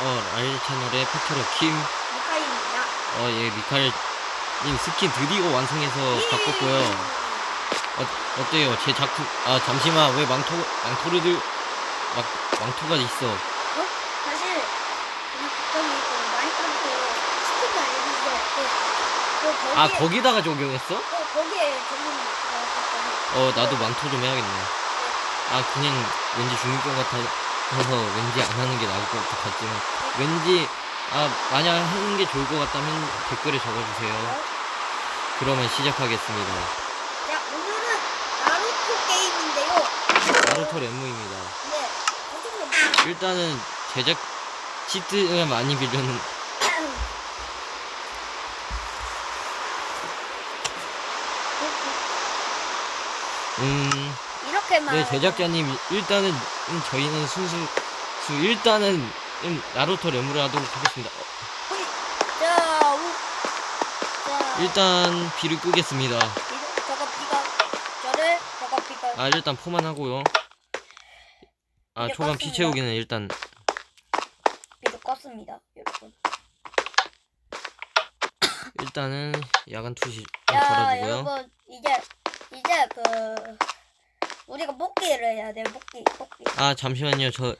어, 라일 채널의 페트로 킴, 미카입니다. 어, 예, 미칼님 스킨 드디어 완성해서 바꿨고요. 어, 어때요? 제 작품, 아, 잠시만, 왜 망토, 망토르들, 막, 망토가 있어. 어? 사실 우리 국정이 그 마인크래프트 스팀이 알려주셔서 그 아, 거기다가 적용했어? 어, 거기에 전문 어, 어, 나도 망토 좀 해야겠네. 아, 그냥 왠지 죽을 것 같아 서 왠지 안 하는 게 나을 것 같지만, 왠지, 아, 만약 하는 게 좋을 것 같다면 댓글에 적어주세요. 그러면 시작하겠습니다. 자 오늘은 나루토 게임인데요. 나루토 렘무입니다. 네. 일단은 제작 시트가 많이 빌려는 음, 이렇게만 네 제작자님 일단은 음, 저희는 순수 수 일단은 음, 나루토 렘무를 하도록 하겠습니다. 어, 자, 우, 자 일단 비를 끄겠습니다. 이- 저거 비가 저를 저거 비가 아 일단 포만 하고요. 아 초반 피 껐습니다. 채우기는 일단 비를 껐습니다, 여러분. 일단은 야간 투시 자, 걸어주고요. 여러분 이제 이제 그 우리가 뽑기를 해야 돼. 뽑기, 뽑기. 아 잠시만요 저.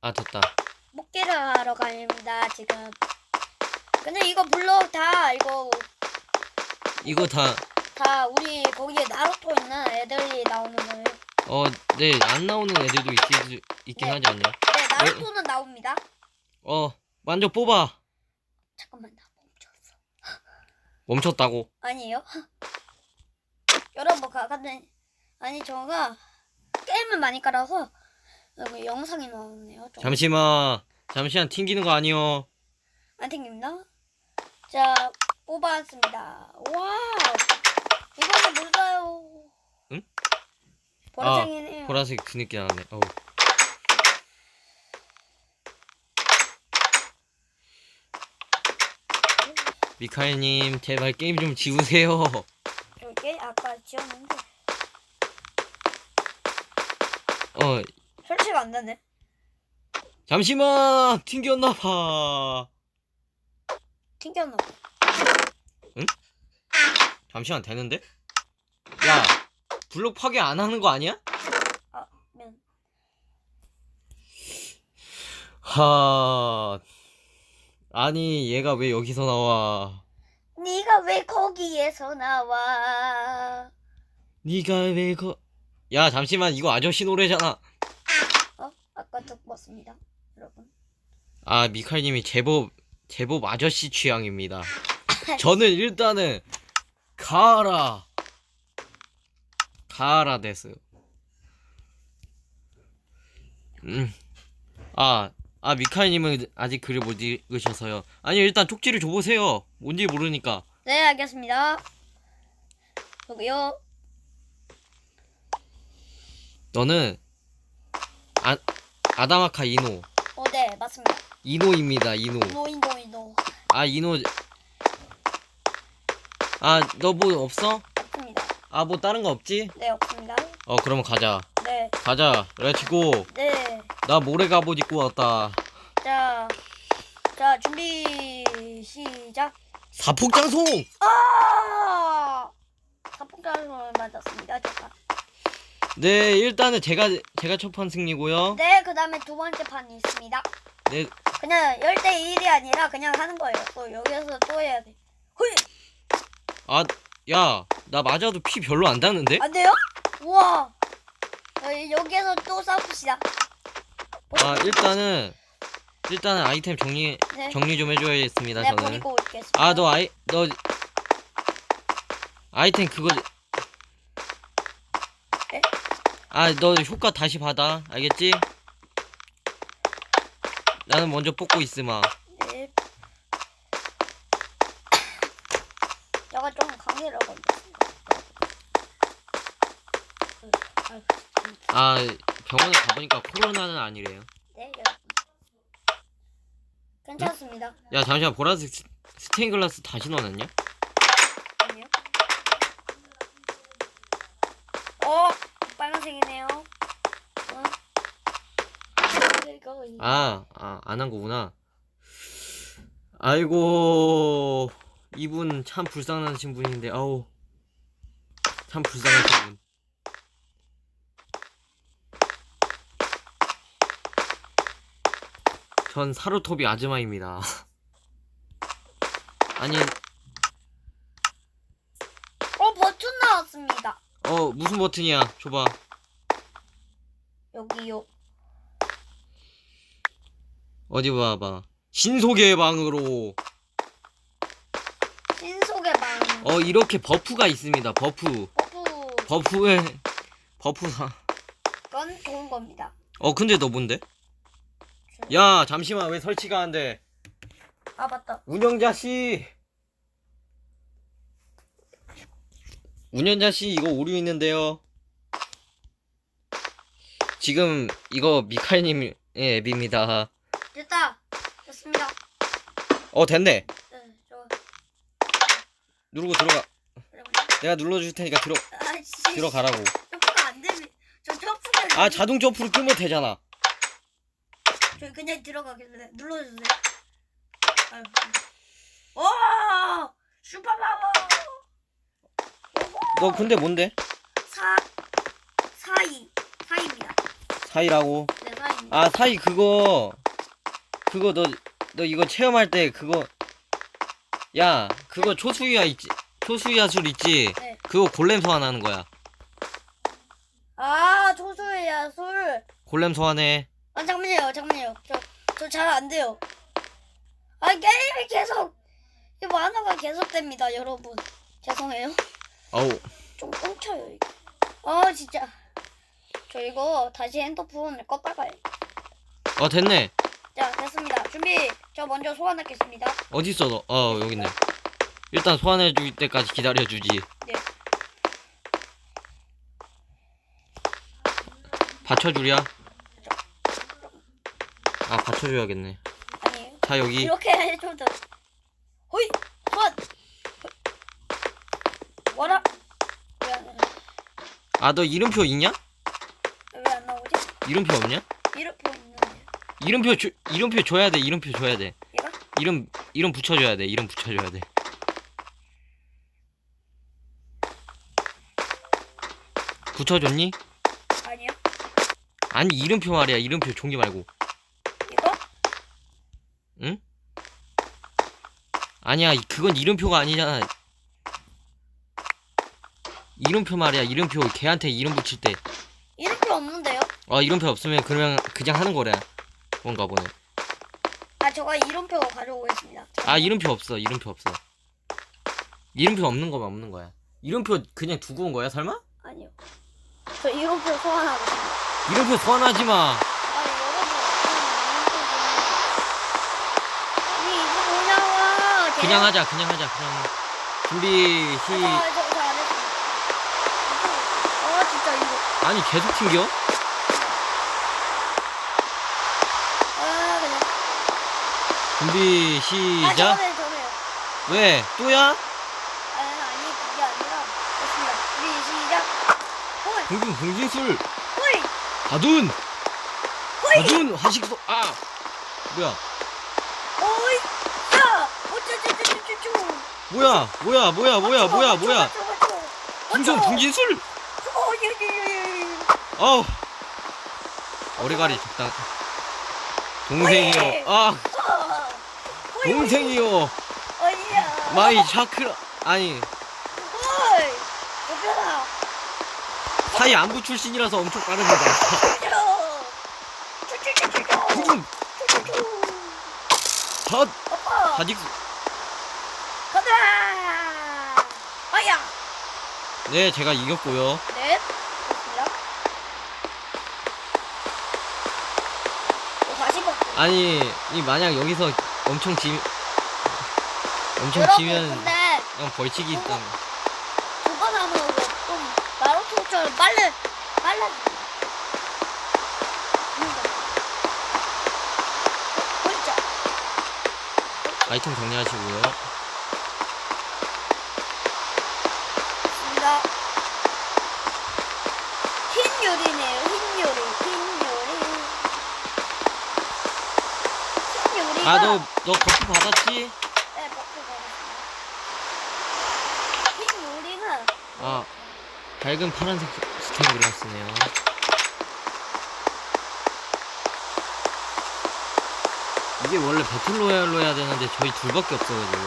아 됐다. 뽑기를 하러 갑니다 지금. 근데 이거 블록 다 이거 이거 다 다 우리 거기에 나루토 있는 애들이 나오는 거예요. 어, 네, 안 나오는 애들도 있, 있긴 네. 하지 않냐? 네, 나루토는 나옵니다. 어, 먼저 뽑아. 잠깐만 나 멈췄어. 멈췄다고. 아니에요? 여러분 가 근데 아니 저가 게임을 많이 깔아서 여기 영상이 나오네요. 좀. 잠시만, 잠시만 튕기는 거 아니요. 안 튕깁니다. 자 뽑았습니다. 와우 이거는 뭘까요? 응? 보라색이네요. 보라색 뒤늦게 나왔네. 어우. 미카엘님, 제발 게임 좀 지우세요. 이게 아까 지웠는데 어, 설치가 안 되네. 잠시만, 튕겼나봐. 튕겼나 봐. 잠시만, 되는데? 야, 블록 파괴 안 하는 거 아니야? 아 면. 하, 아니, 얘가 왜 여기서 나와? 네가 왜 거기에서 나와? 네가 왜 거... 야, 잠시만, 이거 아저씨 노래잖아. 어? 아까 듣봤습니다 여러분. 아, 미칼님이 제법, 제법 아저씨 취향입니다. 저는 일단은, 가라. 가라 데스. 음. 아, 아, 미칼님은 아직 글을 못 읽으셔서요. 아니, 일단 쪽지를 줘보세요. 뭔지 모르니까. 네, 알겠습니다. 여기요. 너는, 아, 아다마카 이노. 어, 네, 맞습니다. 이노입니다, 이노. 노인, 노인, 노. 아, 이노. 아, 너 뭐 없어? 없습니다. 아, 뭐 다른 거 없지? 네, 없습니다. 어, 그러면 가자. 네, 가자. 렛츠고. 네. 나 모래 갑옷 입고 왔다. 자, 자, 준비, 시작. 사폭장송! 아! 사폭탄을 맞았습니다, 제가. 네, 일단은 제가, 제가 첫 판 승리고요. 네, 그 다음에 두 번째 판이 있습니다. 네, 그냥 1대1이 아니라 그냥 하는 거예요. 또 여기서 또 해야 돼. 헐! 아, 야, 나 맞아도 피 별로 안 닿는데? 안 돼요? 우와! 여- 여기에서 또 싸웁시다. 아, 일단은, 일단은 아이템 정리, 네. 정리 좀 해줘야겠습니다, 네, 저는. 버리고 올겠습니다. 아, 너 아이, 너, 아이템 그거. 네? 아, 너 효과 다시 받아. 알겠지? 나는 먼저 뽑고 있으마. 네. 제가 좀 걸렸습니다. 아, 병원에 가보니까 코로나는 아니래요. 네, 여러분. 괜찮습니다. 야, 잠시만, 보라색 스- 스테인글라스 다시 넣어놨냐? 아니요. 아, 아, 안 한 거구나. 아이고, 이분 참 불쌍하신 분인데, 아우. 참 불쌍하신 분. 전 사루토비 아즈마입니다. 아니, 어 버튼 나왔습니다. 어, 무슨 버튼이야? 줘봐. 여기요. 어디 봐봐. 신속의 방으로. 신속의 방. 어, 이렇게 버프가 있습니다. 버프. 버프. 버프에, 버프사. 건 좋은 겁니다. 어, 근데 너 뭔데? 야, 잠시만, 왜 설치가 안 돼? 아 맞다. 운영자 씨. 운영자 씨, 이거 오류 있는데요. 지금 이거 미칼님의 앱입니다. 됐다. 됐습니다. 어, 됐네. 네, 저. 누르고 들어가. 내가 눌러줄 테니까 들어 아씨. 들어가라고. 점프가 안 되면 저 점프가. 아, 자동 점프로 끄면 되잖아. 저 그냥 들어가길래 눌러주세요. 아유. 오! 슈퍼파워! 너 근데 뭔데? 사, 사이. 사이입니다. 사이라고. 네, 사이입니다. 아, 사이 그거. 그거 너, 너 이거 체험할 때 그거. 야, 그거 초수이야 있지. 초수이야술 있지. 네. 그거 골렘 소환하는 거야. 아, 조수야, 술. 골렘 소환해. 아, 잠깐만요, 잠깐만요. 저, 저 잘 안 돼요. 아, 게임이 계속, 이 만화가 계속됩니다, 여러분. 죄송해요. 어우. 좀 끊겨요, 이게. 아, 진짜. 저 이거 다시 핸드폰을 껐다 가요. 어, 됐네. 자, 됐습니다. 준비. 저 먼저 소환하겠습니다. 어딨어, 너? 어, 여기 있네. 일단 소환해 줄 때까지 기다려 주지. 네. 받쳐 주랴? 아, 받쳐 줘야겠네. 아니에요. 자, 여기. 이렇게 해줘도. 호이! 소환! 뭐라? 왜 안, 아, 너 이름표 있냐? 왜안 나오지? 이름표 없냐? 이름표, 줘, 이름표 줘야 돼, 이름표 줘야 돼. 이거? 이름, 이름 붙여줘야 돼, 이름 붙여줘야 돼. 붙여줬니? 아니요. 아니, 이름표 말이야, 이름표 종기 말고. 이거? 응? 아니야, 이- 그건 이름표가 아니잖아. 이름표 말이야, 이름표. 걔한테 이름 붙일 때. 이렇게 없는데요? 어, 이름표 없으면 그냥, 그냥 하는 거래. 뭔가 보네. 아, 저가 이름표 가져오겠습니다. 아, 이름표 없어, 이름표 없어. 이름표 없는 거면 없는 거야. 이름표 그냥 두고 온 거야, 설마? 아니요. 저 이름표 소환하겠습니다. 이름표 소환하지 마. 아니, 여러분. 아니, 이거 뭐냐고. 그냥 하자, 그냥 하자, 그냥. 준비, 시. 아, 저, 저안 했습니다. 아, 진짜 이거. 아니, 계속 튕겨? 아, 그냥. 준비, 아, 시작. 저는, 저는요. 왜? 또야? 아, 아니, 그게 아니라. 됐습니다. 우리 시작. 홀, 공중, 공진술. 홀, 가둔! 홀. 가둔! 화식소, 아! 뭐야? 어이, 야! 어쩌쩌쩌쩌쩌. 뭐야? 뭐야? 뭐야? 뭐야? 뭐야? 뭐야? 공중, 공진술! 어, 예, 예, 예, 예. 어우. 어리가리 적당. 동생이요. 아, 동생이요. 어이야. 마이 샤크라. 아니, 어이, 오변아. 사이 안부 출신이라서 엄청 빠릅니다. 쭈쭈 쭈쭈쭈. 공중, 쭈쭈쭈. 덧! 아빠, 다직수. 가자. 아야. 네, 제가 이겼고요. 넷. 됐습니다. 또 다시 봐. 아니, 이 만약 여기서 엄청 지, 엄청 여러분, 지면 근데 그냥 벌칙이. 두번 하면 좀 나루토처럼 빨리 빨리 진짜 아이템 정리하시고요. 있습니다. 흰 요리네요. 흰 요리, 흰 요리. 아 너너 버프 받았지? 네, 버프 받았습니다. 팀 요리는 아 밝은 파란색 스테인글라스네요. 이게 원래 배틀로얄로 해야 되는데 저희 둘밖에 없어가지고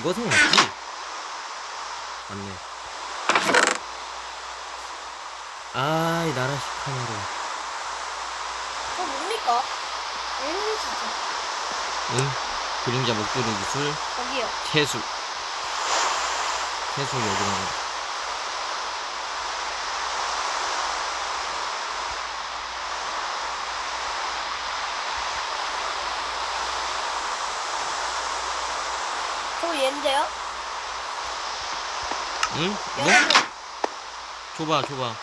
이것은 맞지? 맞네. 아 이 나라 시카마로. 저 뭡니까? 음, 진짜. 응? 그림자 목도리 기술 여기요. 채술 채술 여기는 저 얘인데요? 응? 뭐? 여러분, 줘봐 줘봐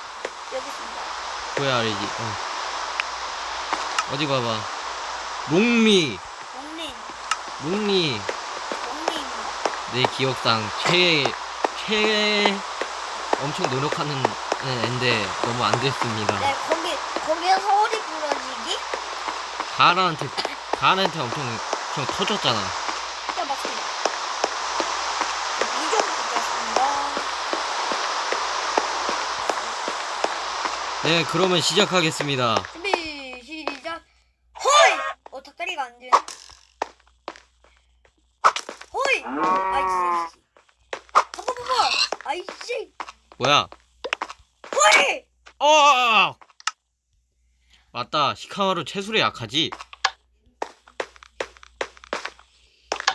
여기 있습니다. 줘야 알지 어. 어디 봐봐 롱미 롱린, 롱미 롱린입니다. 내 기억상 최 최 엄청 노력하는 앤데 너무 안 됐습니다 네, 거기, 거기에 서울이 부러지기? 가라한테 가라한테 엄청 엄청 터졌잖아 네, 맞습니다. 이점 붙였습니다. 네 그러면 시작하겠습니다 준비, 시작. 호이! 어, 닭다리가 안 되네. 호이! 아이씨. 봐봐, 봐봐. 아이씨. 뭐야 호이! 어! 히카마루 채술에 약하지.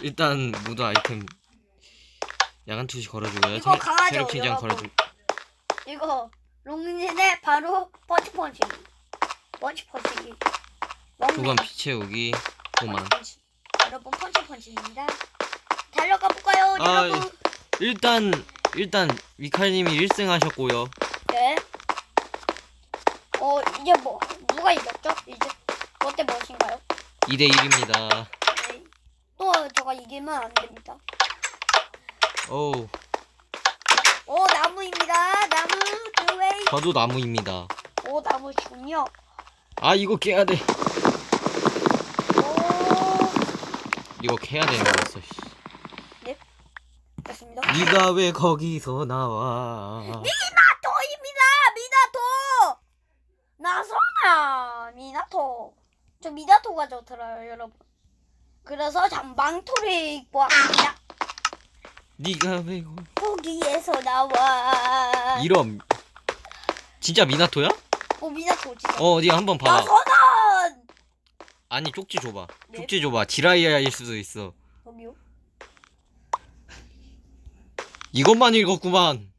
일단 모두 아이템 야간 투시 걸어주고요. 이거 체- 강하죠, 체력 긴장 여러분. 걸어주. 이거, 롱린의 바로 펀치 펀치. 펀치 펀치. 두번 피 채우기. 도만. 펀치 펀치. 여러분, 펀치 펀치입니다. 달려가 볼까요, 아, 여러분? 일단 일단 위칼님이 1승 하셨고요. 네. 어, 이제 뭐, 누가 이겼죠? 이제, 어때 무엇인가요? 2대 1입니다. 네. 또 저가 이기면 안 됩니다. 어우, 오, 나무입니다. 나무, 드웨이. 저도 나무입니다. 오, 나무 중요. 아 이거 깨야 돼. 오, 이거 캐야 되는 거였어. 씨. 됐습니다. 네가 왜 거기서 나와? 미나토입니다. 미나토. 나서 나 미나토. 저 미나토가 좋더라요, 여러분. 그래서 잠방토를 입고 왔습니다. 네가 왜 거... 거기에서 나와. 이런 진짜 미나토야? 오, 미나토 진짜. 어 어디 한번 봐봐. 나서나. 아니 쪽지 줘봐. 네? 쪽지 줘봐. 지라이아일 수도 있어. 여기요. 이것만 읽었구만.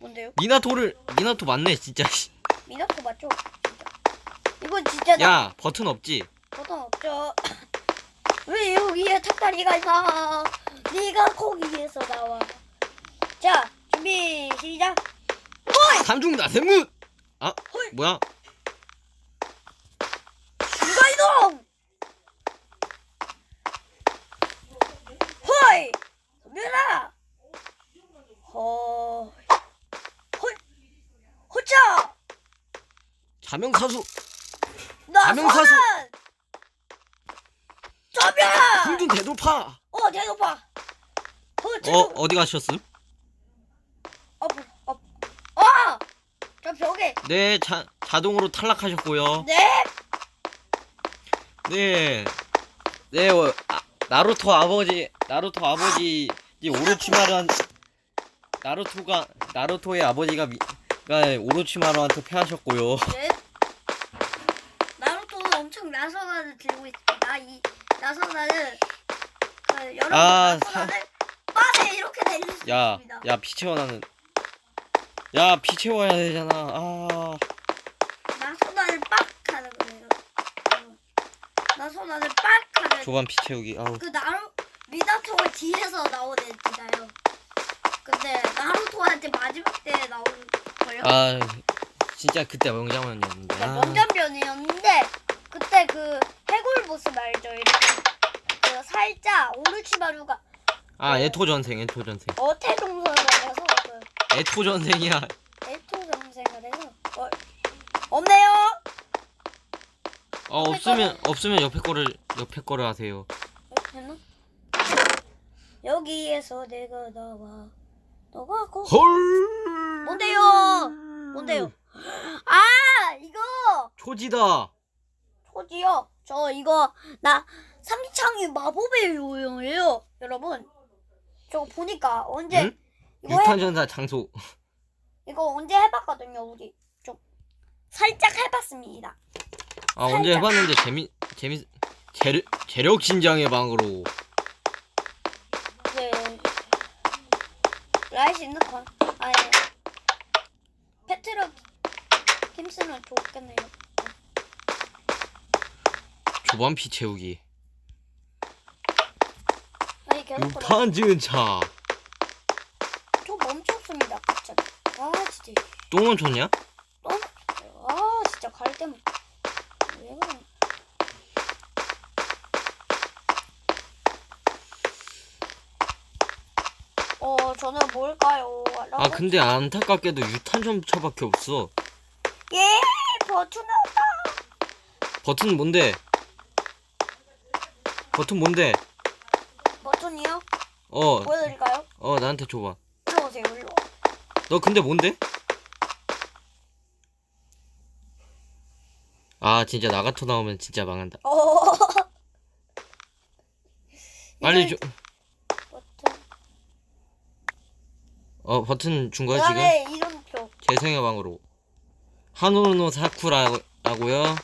뭔데요? 미나토를 미나토 맞네 진짜. 씨. 미나토 맞죠? 이건 진짜 나 야 버튼 없지? 버튼 없죠. 왜 여기에 탁다리가 있나? 네가 거기에서 나와. 자, 준비 시작. 호이! 삼중 나세무. 아 헐! 뭐야? 순간이동! 호이! 선별아! 허... 헐! 호자! 자명사수 선언! 선별아! 풍준 대돌파. 어, 대도파. 어, 어 대도. 어디 가셨음? 어, 어, 어! 저 벽에. 네 자, 자동으로 탈락하셨고요. 네. 네. 네 어, 아, 나루토 아버지 나루토 아버지 이 오로치마루한 나루토가 나루토의 아버지가 미, 가 오로치마루한테 패하셨고요. 네. 엄청 나선화를 들고 있습니다. 이 나선화를 그 여러분 아, 나선화를 빠세 이렇게 내릴 수 야, 있습니다. 야, 피 채워 나는. 야, 피 채워야 되잖아. 아, 나선화를 빡 하는 거예요. 여러분. 나선화를 빡 하는 조반 피 채우기. 아우. 그 나루 미나토가 뒤에서 나오는지나요? 근데 나루토한테 마지막 때 나오는 거예요. 아, 진짜 그때 명장면이었는데. 네, 아, 명장면이었는데 그때 그 해골 모습 알죠? 이렇게 그 살짝 오르치마루가 아, 에토 전생, 에토 전생. 어태 동선을 해서 그 에토 전생이야. 에토 전생을 해서 어, 없네요. 어 없으면 없으면 옆에 거를 옆에 거를 하세요. 됐나? 여기에서 내가 나와 너가 고 헐. 뭔데요? 뭔데요? 아 이거 초지다. 초지요. 저 이거 나 삼창이 마법의 요요예요, 여러분. 저거 보니까 언제 응? 이거 해, 유탄전사 장소. 이거 언제 해봤거든요, 우리 좀 살짝 해봤습니다. 아 언제 살짝. 해봤는데 재미 재미 재력 재력 신장의 방으로. 네. 라이스 있는 건 아니 페트로 힘쓰면 좋겠네요. 조반 피 채우기. 아니 계속 그래. 유탄전차. 저 멈췄습니다, 갑자기. 아 진짜. 또 멈췄냐? 너무 좋아요. 아 진짜 갈 때면 왜어 저는 뭘까요? 아 근데 안타깝게도 유탄전차밖에 없어. 예 버튼 나왔다 버튼 뭔데? 버튼 뭔데? 버튼이요? 어, 보여드릴까요? 어 나한테 줘봐. 일로 오세요 일로 너 근데 뭔데? 아 진짜 나가토 나오면 진짜 망한다. 어 빨리 줘. 버튼 어 버튼 준 거야 지금? 그다음에 이름표 재생의 방으로. 하노노 사쿠라라고요?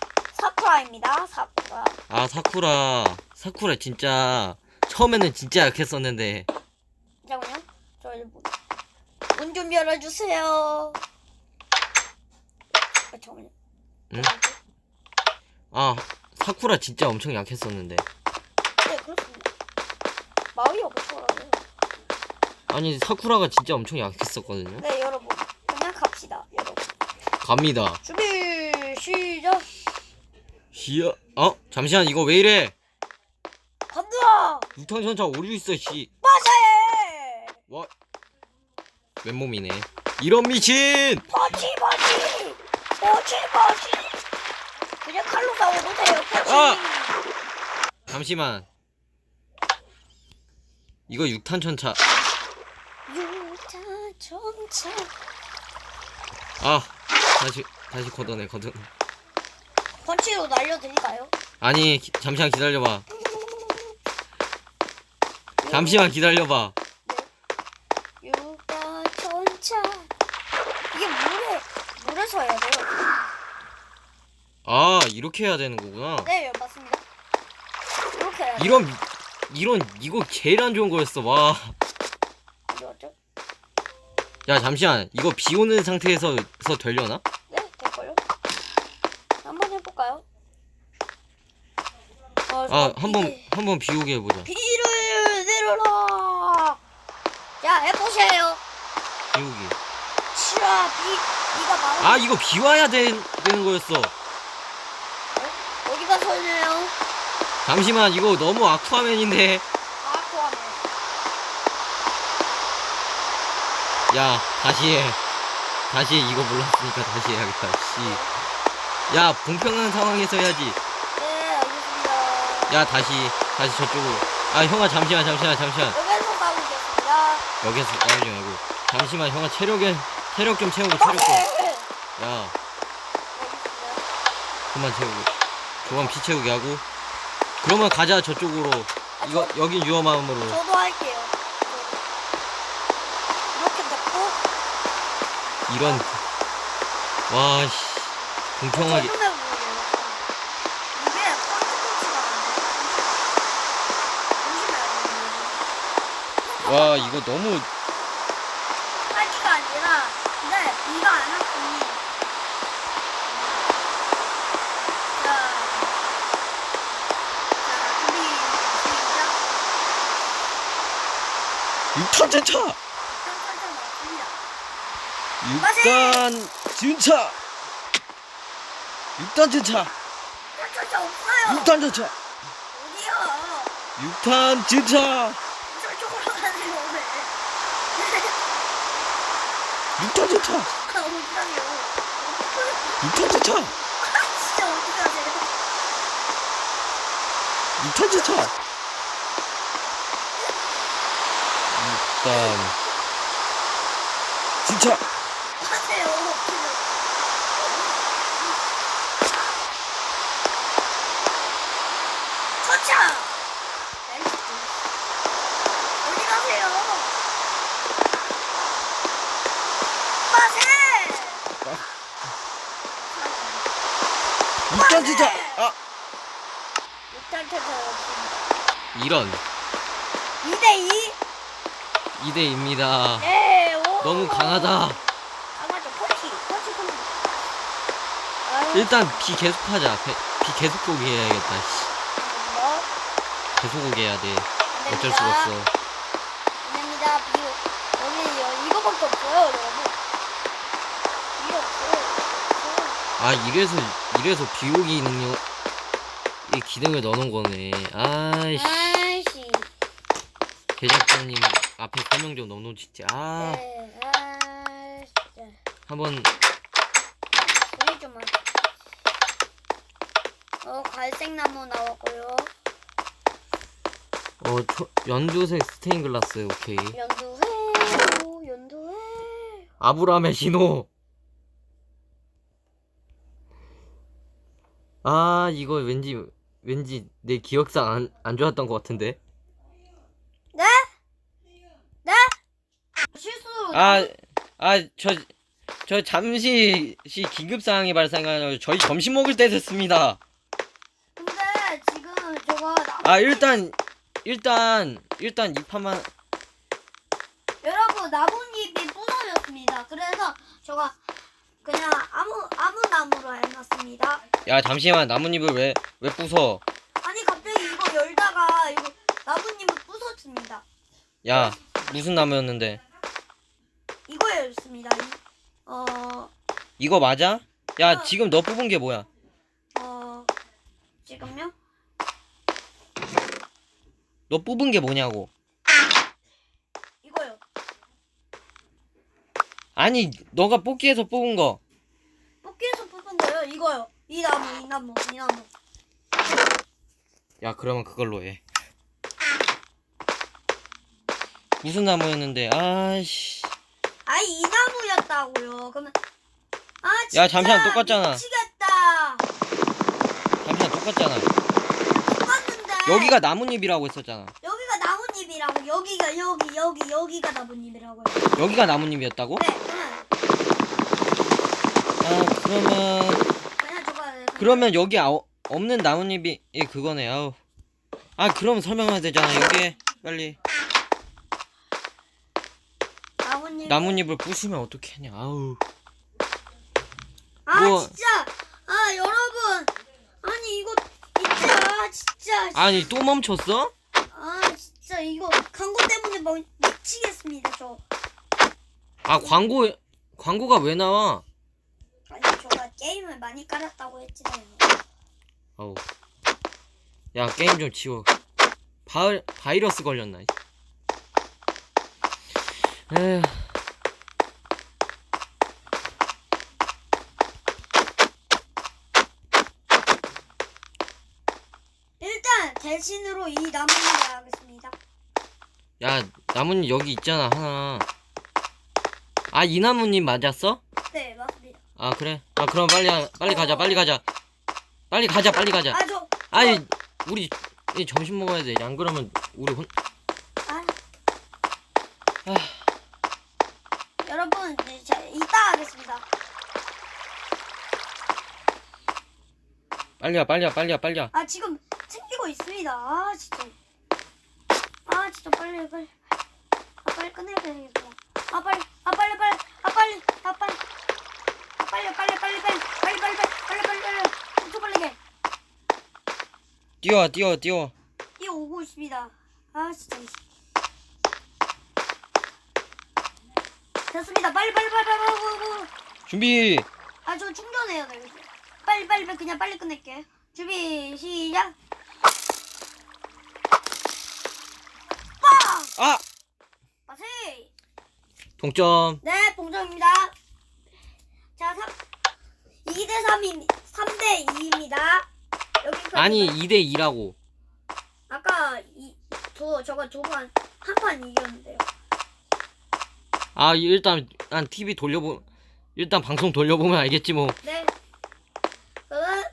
사쿠라입니다 사쿠라 아 사쿠라. 사쿠라 진짜 처음에는 진짜 약했었는데. 잠깐만요 저 일본 문좀 열어주세요 아, 잠깐만요 응? 아 사쿠라 진짜 엄청 약했었는데. 네 그렇습니다 마위가 붙어라고요 아니 사쿠라가 진짜 엄청 약했었거든요. 네 여러분 그냥 갑시다 여러분 갑니다. 준비 시작 시야. 어 잠시만 이거 왜 이래? 간다 유탄전차 오류 있어 씨. 빠세 와 맨몸이네. 이런 미친. 버치 버치 버치 버치 그냥 칼로 싸워도 돼요 버치 아! 잠시만. 이거 육탄전차. 유자 점차 아 다시 다시 걷어내 걷어. 펀치로 날려드릴까요? 아니 기- 잠시만 기다려봐. 잠시만 기다려봐. 유가 전차 이게 물에 물에서 해야 돼요 아 이렇게 해야 되는 거구나. 네 맞습니다 이렇게 해야 돼요 이런 미- 이런 이거 제일 안 좋은 거였어. 와. 이거죠? 야 잠시만 이거 비 오는 상태에서 서 되려나? 네 될걸요? 한번 해볼까요? 어, 아저 한번 이게- 한번 비 오게 해보자. 비를 내려라 자 해보세요 비 오기. 치아 비 비가 많이 아 이거 비 와야 되, 되는 거였어. 어디가 설레요? 잠시만 이거 너무 아쿠아맨인데. 아쿠아맨 야 다시 해. 다시 해. 이거 몰랐으니까 다시 해야겠다. 씨. 야 공평한 상황에서 해야지. 네 알겠습니다 야 다시 다시 저쪽으로. 아 형아 잠시만 잠시만 잠시만. 여기서 싸우겠습니다 여기서 싸우지 말고. 잠시만 형아 체력에 체력 좀 채우고 체력 좀. 네야 알겠습니다 그만 채우고. 조금 피 채우게 하고. 그러면 가자 저쪽으로. 이거 여기 위험함으로. 저도 할게요 이렇게 됐고 이런. 와 씨. 공평하게. 좀 해볼게요 이게 펀치가 안돼 와 이거 너무 빨기가 아니라 근데 비가 안 왔으니 자, 자 준비 시작 육탄전차. 천천히 맞습니다 육단 전차. 육단 전차. 천천히 없어요 육단 전차. 어디요 육탄 전차. 6톤째 차! 아, 어떡하냐. 6톤째 차! 아, 진짜 어떡하냐. 6톤째 차! 일단, 진짜! 6천 지쳐. 아 못잘 터져요. 이런 2대2? 2대입니다. 네, 오. 너무 강하다. 강하죠. 펀치, 펀치, 펀치. 아유, 일단 비 계속하자. 배- 비 계속 오게 해야겠다. 씨. 뭐? 계속 오게 해야 돼. 안 어쩔 수가. 없어. 안 됩니다. 비 여기 여- 이거밖에 없어요, 여러분. 비 없어요. 없어요. 아 이래서 이래서 비오기 능력 이 기능을 넣어놓은 거네. 아이씨 아이씨. 제작자님 앞에 설명 좀 넣어놓지. 아 네, 아, 진짜. 한번 소리 좀 하. 어, 갈색 나무 나왔고요. 어 초, 연두색 스테인 글라스 오케이. 연두회, 오, 연두회. 아브라함의 신호. 아 이거 왠지 왠지 내 기억상 안, 안 좋았던 것 같은데. 네? 네? 실수. 아, 아, 저, 저 잠시 시 긴급 상황이 발생하여 저희 점심 먹을 때 됐습니다. 근데 지금 저거 나... 아, 일단, 일단, 일단 이 판만, 여러분 나뭇잎이 부서졌습니다. 그래서 저가 그냥 아무 아무 나무로 해놨습니다. 야, 잠시만, 나뭇잎을 왜, 왜 부숴? 아니 갑자기 이거 열다가 이거 나뭇잎을 부서집니다. 야, 무슨 나무였는데? 이거였습니다. 이, 어, 이거 맞아? 야, 지금 너 뽑은 게 뭐야? 어, 지금요? 너 뽑은 게 뭐냐고? 이거요. 아니, 너가 뽑기에서 뽑은 거. 뽑기에서 뽑은 거요. 이거요. 이 나무, 이 나무, 이 나무. 야, 그러면 그걸로 해. 무슨 나무였는데? 아이씨. 아이 이 나무였다고요. 그러면 아 진짜 야, 잠시만, 똑같잖아. 미치겠다. 잠시만, 똑같잖아. 똑같는데. 여기가 나뭇잎이라고 했었잖아. 여기가 나뭇잎이라고 여기가 여기 여기 여기가 나뭇잎이라고요. 여기가 나뭇잎이었다고? 네, 아, 그러면. 그러면 여기 아, 없는 나뭇잎이 예, 그거네. 아우. 아, 그럼 설명해야 되잖아. 여기에 빨리 나뭇잎. 나뭇잎을 부수면 어떻게 하냐. 아우. 아 뭐- 진짜 아 여러분 아니 이거 진짜 진짜 아니, 또 멈췄어? 아 진짜 이거 광고 때문에 뭐 미치겠습니다 저. 아, 광고 광고가 왜 나와? 아니 저가 게임을 많이 깔았다고 했잖아요. 아우. 야, 게임 좀 치워. 바, 바이러스 걸렸나? 에휴. 일단 대신으로 이 나뭇잎을 하겠습니다. 야, 나뭇잎 여기 있잖아, 하나. 아, 이 나뭇잎 맞았어? 아, 그래? 아, 그럼 빨리, 하- 빨리 가자, 빨리 가자. 빨리 가자, 빨리 가자. 아 저 아니 우리 이 점심 먹어야 돼. 안 그러면 우리 혼. 아, 아, 여러분 네, 자, 이따 하겠습니다. 빨리야, 빨리야, 빨리야, 빨리야. 아 지금 챙기고 있습니다. 아 진짜. 아 진짜 빨리 빨리. 아 빨리 끝내야 되겠다. 아 빨리 아 빨리 빨리 아 빨리 아 빨리 아 빨리 빨리 빨리 빨리 빨리 빨리 빨리 빨리 엄청 빠르게 뛰어, 뛰어, 뛰어. 이 오고 있습니다. 아 진짜. 됐습니다. 빨리 빨리 빨리 빨리 빨리 빨리. 준비. 아저 충전해야 돼. 빨리 빨리 빨리 그냥 빨리 끝낼게. 준비 시작. 빵! 아, 마세. 동점. 네, 봉정입니다. 자, 3 2대 3이 3대 2입니다. 여기까지 아니 2대 2라고. 저가 이저 저가 두번 한판 이겼는데요. 아 일단 난 TV 돌려보 일단 방송 돌려보면 알겠지 뭐 네. 그러면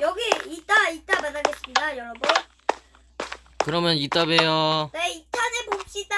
여기 이따 이따 만나겠습니다, 여러분. 그러면 이따 봬요 네, 2탄에 봅시다.